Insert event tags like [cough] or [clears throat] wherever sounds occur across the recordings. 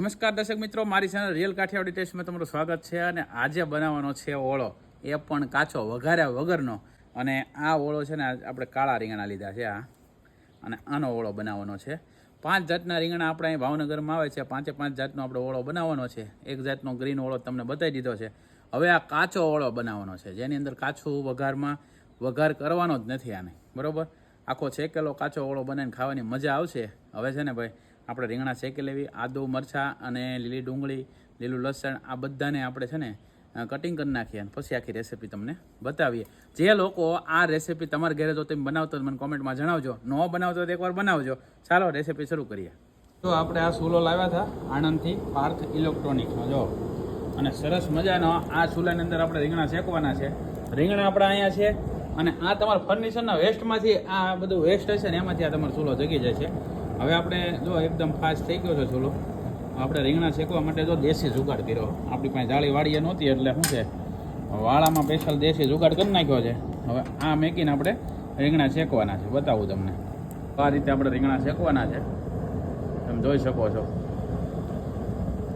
નમસ્કાર દર્શક મિત્રો, મારી ચેનલ રિયલ કાઠિયાવાડી ટેસ્ટમાં તમારું સ્વાગત છે અને આજે બનાવવાનો છે ઓળો. એ પણ કાચો, વઘાર્યા વગરનો. અને આ ઓળો છે ને આપણે કાળા રીંગણા લીધા છે, આ. અને આનો ઓળો બનાવવાનો છે. પાંચ જાતના રીંગણા આપણે અહીં ભાવનગરમાં આવે છે. પાંચે પાંચ જાતનો આપણે ઓળો બનાવવાનો છે. એક જાતનો ગ્રીન ઓળો તમને બતાવી દીધો છે. હવે આ કાચો ઓળો બનાવવાનો છે. જેની અંદર કાચું વઘારમાં વઘાર કરવાનો જ નથી આને. બરોબર? આખો છેકેલો કાચો ઓળો બનાવીને ખાવાની મજા આવશે. હવે છે ને ભાઈ આપણે રીંગણા શેકી લેવી, આદુ, મરચાં અને લીલી ડુંગળી, લીલું લસણ, આ બધાને આપણે છે ને કટિંગ કરી નાખીએ અને પછી આખી રેસીપી તમને બતાવીએ. જે લોકો આ રેસીપી તમારા ઘરે જો તમે બનાવતો મને કોમેન્ટમાં જણાવજો. ન બનાવતો તો એકવાર બનાવજો. ચાલો રેસીપી શરૂ કરીએ. તો આપણે આ ચૂલો લાવ્યા હતા, આણંદથી પાર્થ ઇલેક્ટ્રોનિક્સનો જો. અને સરસ મજાનો આ ચૂલાની અંદર આપણે રીંગણા શેકવાના છે. રીંગણા આપણા અહીંયા છે. અને આ તમારા ફર્નિચરના વેસ્ટમાંથી આ બધું વેસ્ટ હશે ને, એમાંથી આ તમારો ચૂલો જગી જાય છે. હવે આપણે જો એકદમ ફાસ્ટ થઈ ગયો છે ચૂલો આપણે રીંગણા શેકવા માટે જો દેશી જુગાડ કર્યો. આપણી પાસે જાળી વાળીએ નહોતી એટલે શું છે, વાળામાં સ્પેશિયલ દેશી જુગાડ કરી નાખ્યો છે. હવે આ મેકીને આપણે રીંગણા શેકવાના છે. બતાવું તમને. આ રીતે આપણે રીંગણા શેકવાના છે. તમે જોઈ શકો છો.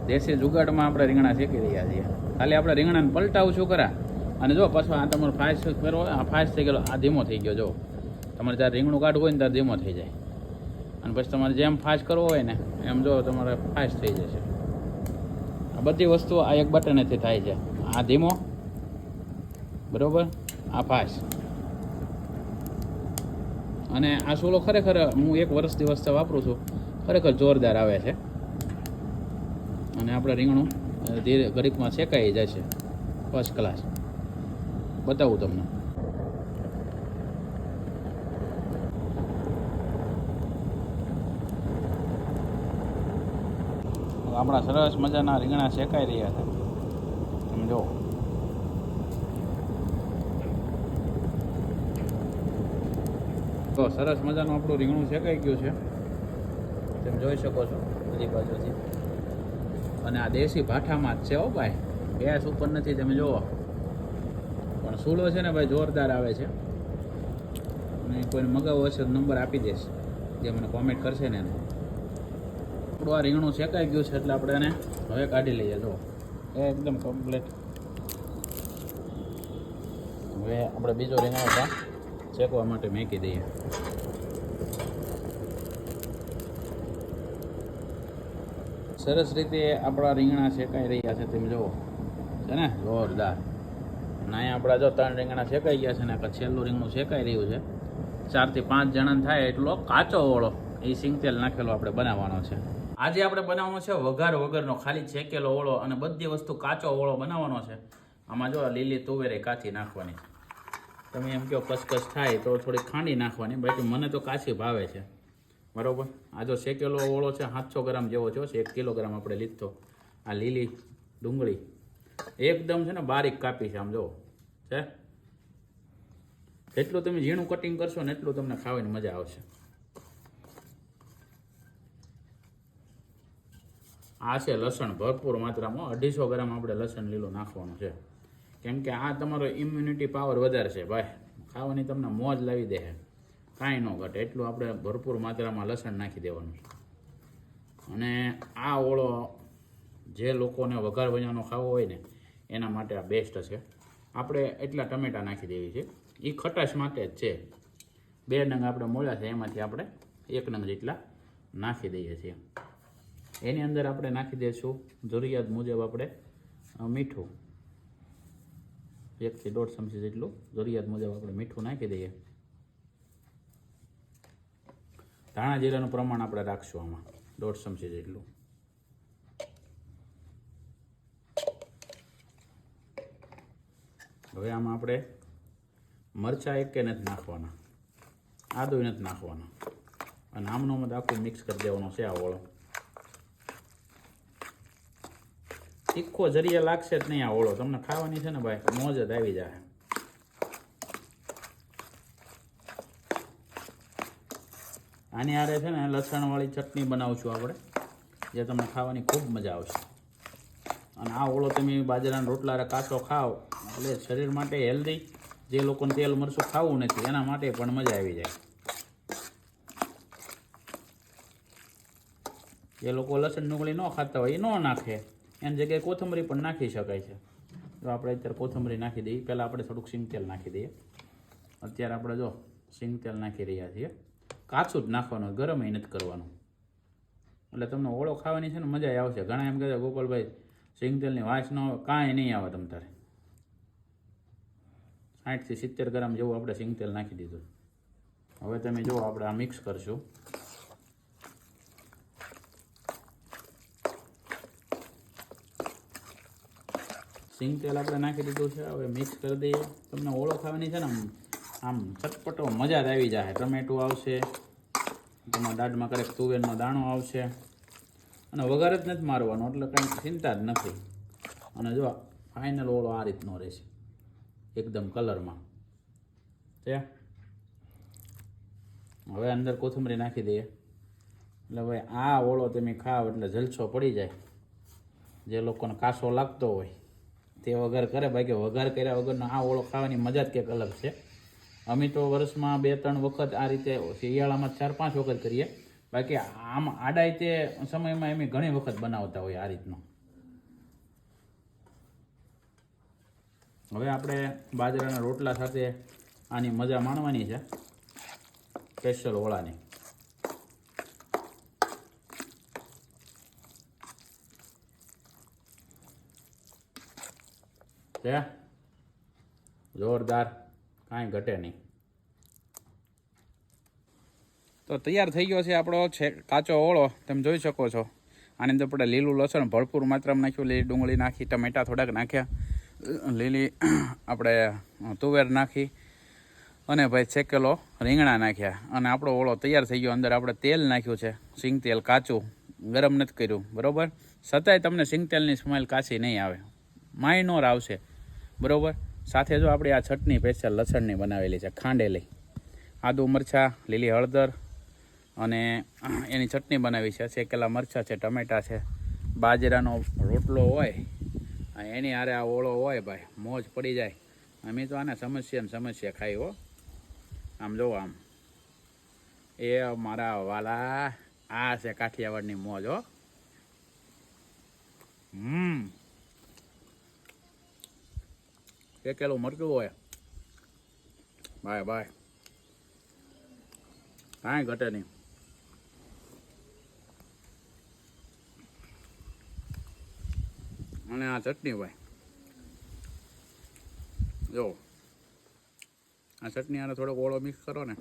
દેશી જુગાડમાં આપણે રીંગણા શેકી રહ્યા છીએ. ખાલી આપણે રીંગણાને પલટાવું છું ખરા. અને જો પાછો આ તમારો ફાસ્ટ કરો આ ફાસ્ટ થઈ ગયો આ ધીમો થઈ ગયો, જો. તમારે જ્યારે રીંગણું કાઢવું હોય ને ત્યારે ધીમો થઈ જાય. અને પછી તમારે જેમ ફાસ્ટ કરવો હોય ને, એમ જો તમારે ફાસ્ટ થઈ જશે. આ બધી વસ્તુ આ એક બટનેથી થાય છે. આ ધીમો, બરાબર? આ ફાસ્ટ. અને આ સોલો ખરેખર, હું એક વર્ષ દિવસ વાપરું છું, ખરેખર જોરદાર આવે છે. અને આપણે રીંગણું ધીરે ઘડીકમાં શેકાઈ જાય છે ફર્સ્ટ ક્લાસ બતાવું તમને. આપણા સરસ મજાના રીંગણા શેકાઈ રહ્યા છે તમે જો તો સરસ મજાનું આપણું રીંગણું શેકાઈ ગયું છે. તમે જોઈ શકો છો બધી બાજુથી. અને આ દેશી ભાઠામાં જ છે હો ભાઈ. ગેસ ઉપર નથી, તમે જુઓ. પણ સૂલો છે ને ભાઈ જોરદાર આવે છે. અને કોઈને મગાવો હશે નંબર આપી દઈશ. જે મને કોમેન્ટ કરશે ને એને. આપણું આ રીંગણું શેકાઈ ગયું છે એટલે આપણે એને હવે કાઢી લઈએ જો એકદમ કમ્પ્લીટ હવે આપણે બીજો રીંગણો ત્યાં શેકવા માટે મેકી દઈએ. સરસ રીતે આપણા રીંગણા શેકાઈ રહ્યા છે તમે જુઓ. છે ને? જોરદાર. અને અહીંયા આપણા જો ત્રણ રીંગણા શેકાઈ ગયા છે ને છેલ્લું રીંગણું શેકાઈ રહ્યું છે. ચારથી પાંચ જણા થાય એટલો કાચો ઓળો. એ સિંગ તેલ નાખેલો આપણે બનાવવાનો છે. આજે આપણે બનાવવાનો છે વઘાર વગરનો, ખાલી શેકેલો ઓળો અને બધી વસ્તુ કાચો ઓળો બનાવવાનો છે. આમાં જો લીલી તુવેરે કાચી નાખવાની. તમે એમ કહો કસકસ થાય તો થોડી ખાંડી નાખવાની, બાકી મને તો કાચી ભાવે છે. બરાબર? આ જો શેકેલો ઓળો છે, સાતસો ગ્રામ જેવો છે, એક કિલોગ્રામ આપણે લીધો. આ લીલી ડુંગળી. એકદમ છે ને બારીક કાપી છે, આમ જુઓ છે? જેટલું તમે ઝીણું કટિંગ કરશો ને એટલું તમને ખાવાની મજા આવશે. આ છે લસણ ભરપૂર માત્રામાં. અઢીસો ગ્રામ આપણે લસણ લીલું નાખવાનું છે. કેમ કે આ તમારો ઇમ્યુનિટી પાવર વધારે છે ભાઈ. ખાવાની તમને મોજ લાવી દે. કાંઈ ન ઘટે. એટલું આપણે ભરપૂર માત્રામાં લસણ નાખી દેવાનું અને આ ઓળો જે લોકોને વઘાર વજાનો ખાવો હોય ને, એના માટે આ બેસ્ટ છે. આપણે એટલા ટમેટા નાખી દેવી છે. એ ખટાશ માટે જ છે. બે નંગ આપણે મોળ્યા છે, એમાંથી આપણે એક નંગ જેટલા નાખી દઈએ છીએ. એની અંદર આપણે નાખી દઈશું. જરૂરિયાત મુજબ આપણે મીઠું. એકથી દોઢ ચમચી જેટલું જરૂરિયાત મુજબ આપણે મીઠું નાખી દઈએ. ધાણા જીરાનું પ્રમાણ આપણે રાખશું આમાં, દોઢ ચમચી જેટલું. હવે આમાં આપણે મરચાં એક નથી નાખવાના. આદુ નથી નાખવાના. અને આમનો મત આખું મિક્સ કરી દેવાનો છે આ ઓળો તીખો જરીએ લાગશે જ નહીં આ ઓળો. તમને ખાવાની છે ને ભાઈ, મોજ જ આવી જાય આની આરે છે ને લસણવાળી ચટણી બનાવશું આપણે, જે તમને ખાવાની ખૂબ મજા આવશે. અને આ ઓળો તમે બાજરાના રોટલા કાચો ખાઓ, એટલે શરીર માટે હેલ્ધી જે લોકોને તેલ મરચું ખાવું નથી, એના માટે પણ મજા આવી જાય. જે લોકો લસણ ડુંગળી ન ખાતા હોય, એ ન નાખે. એની જગ્યાએ કોથમરી પણ નાખી શકાય છે. તો આપણે અત્યારે કોથમરી નાખી દઈએ. પહેલાં આપણે થોડુંક સિંગ તેલ નાખી દઈએ. અત્યારે આપણે જો સિંગ તેલ નાખી રહ્યા છીએ. કાચું જ નાખવાનું, ગરમ એ નથી કરવાનું. એટલે તમને ઓળો ખાવાની છે ને મજા આવશે. ઘણા એમ કહે ગોપાલભાઈ સિંગ તેલની વાસ ન આવે કાંઈ નહીં આવે તમ તારે. સાઠથી સિત્તેર ગ્રામ જેવું આપણે સિંગતેલ નાખી દીધું. હવે તમે જુઓ, આપણે આ મિક્સ કરશું. સિંગ તેલ આપણે નાખી દીધું છે. હવે મિક્સ કરી દઈએ. તમને ઓળો ખાવાની છે ને આમ આમ ચટપટો મજા જ આવી જાય ટમેટું આવશે તમારા દાઢમાં કરેક તુવેરનો દાણો આવશે. અને વઘાર જ નથી મારવાનો, એટલે કંઈ ચિંતા જ નથી. અને જો ફાઇનલ ઓળો આ રીતનો રહેશે, એકદમ કલરમાં. તે હવે અંદર કોથમરી નાખી દઈએ. એટલે ભાઈ આ ઓળો તમે ખાવ એટલે જલસો પડી જાય. જે લોકોને કાસો લાગતો હોય. તે વઘાર કરે, બાકી વઘાર કર્યા વગરનો આ ઓળો ખાવાની મજા જ કંઈક અલગ છે. અમે તો વર્ષમાં બે, ત્રણ વખત આ રીતે શિયાળામાં ચાર, પાંચ વખત કરીએ. બાકી આમ આડાય તે સમયમાં એમ ઘણી વખત બનાવતા હોય આ રીતનો. હવે આપણે બાજરાના રોટલા સાથે આની મજા માણવાની છે. સ્પેશિયલ ઓળાની. છે? જોરદાર. કાંઈ ઘટે નહીં. તો તૈયાર થઈ ગયો છે આપણો છે કાચો ઓળો. તમે જોઈ શકો છો. આની અંદર આપણે લીલું લસણ ભરપૂર માત્રામાં નાખ્યું. લીલી ડુંગળી નાખી, ટમેટા થોડાક નાખ્યા. લીલી [clears throat] આપણે તુવેર નાખી. અને ભાઈ શેકેલો રીંગણા નાખ્યા. અને આપણો ઓળો તૈયાર થઈ ગયો. અંદર આપણે તેલ નાખ્યું છે. સિંગ તેલ કાચું. ગરમ નથી કર્યું. બરોબર? છતાંય તમને સિંગ તેલની સ્મેલ કાચી નહીં આવે. માઇનોર આવશે. બરોબર? સાથે જો આપણે આ ચટણી સ્પેશિયલ લસણની બનાવેલી છે, ખાંડેલી. આદુ મરચાં, લીલી હળદર અને એની ચટણી બનાવી છે. શેકેલા મરચાં છે, ટમેટાં છે, બાજરાનો રોટલો હોય એની હારે આ ઓળો હોય ભાઈ, મોજ પડી જાય. અમે તો આને સમસ્યા ને સમસ્યા ખાઈ હો. આમ જોવો આમ. એ મારા વાલા, આ છે કાઠિયાવાડની મોજ હો. હમ. શેકેલું મરચું હોય બાય બાય કાંઈ ઘટે નહીં અને આ ચટણી ભાઈ જો આ ચટણી આને થોડોક ઓળો મિક્સ કરો ને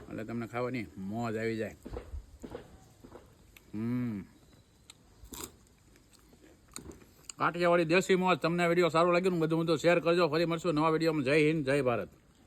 એટલે તમને ખાવાની મોજ આવી જાય હમ કાઠિયાવાડી દેશી મોજ તમને વીડિયો સારું લાગ્યું ને બધું બધું શેર કરજો. ફરી મળશું નવા વિડીયોમાં જય હિન્દ, જય ભારત.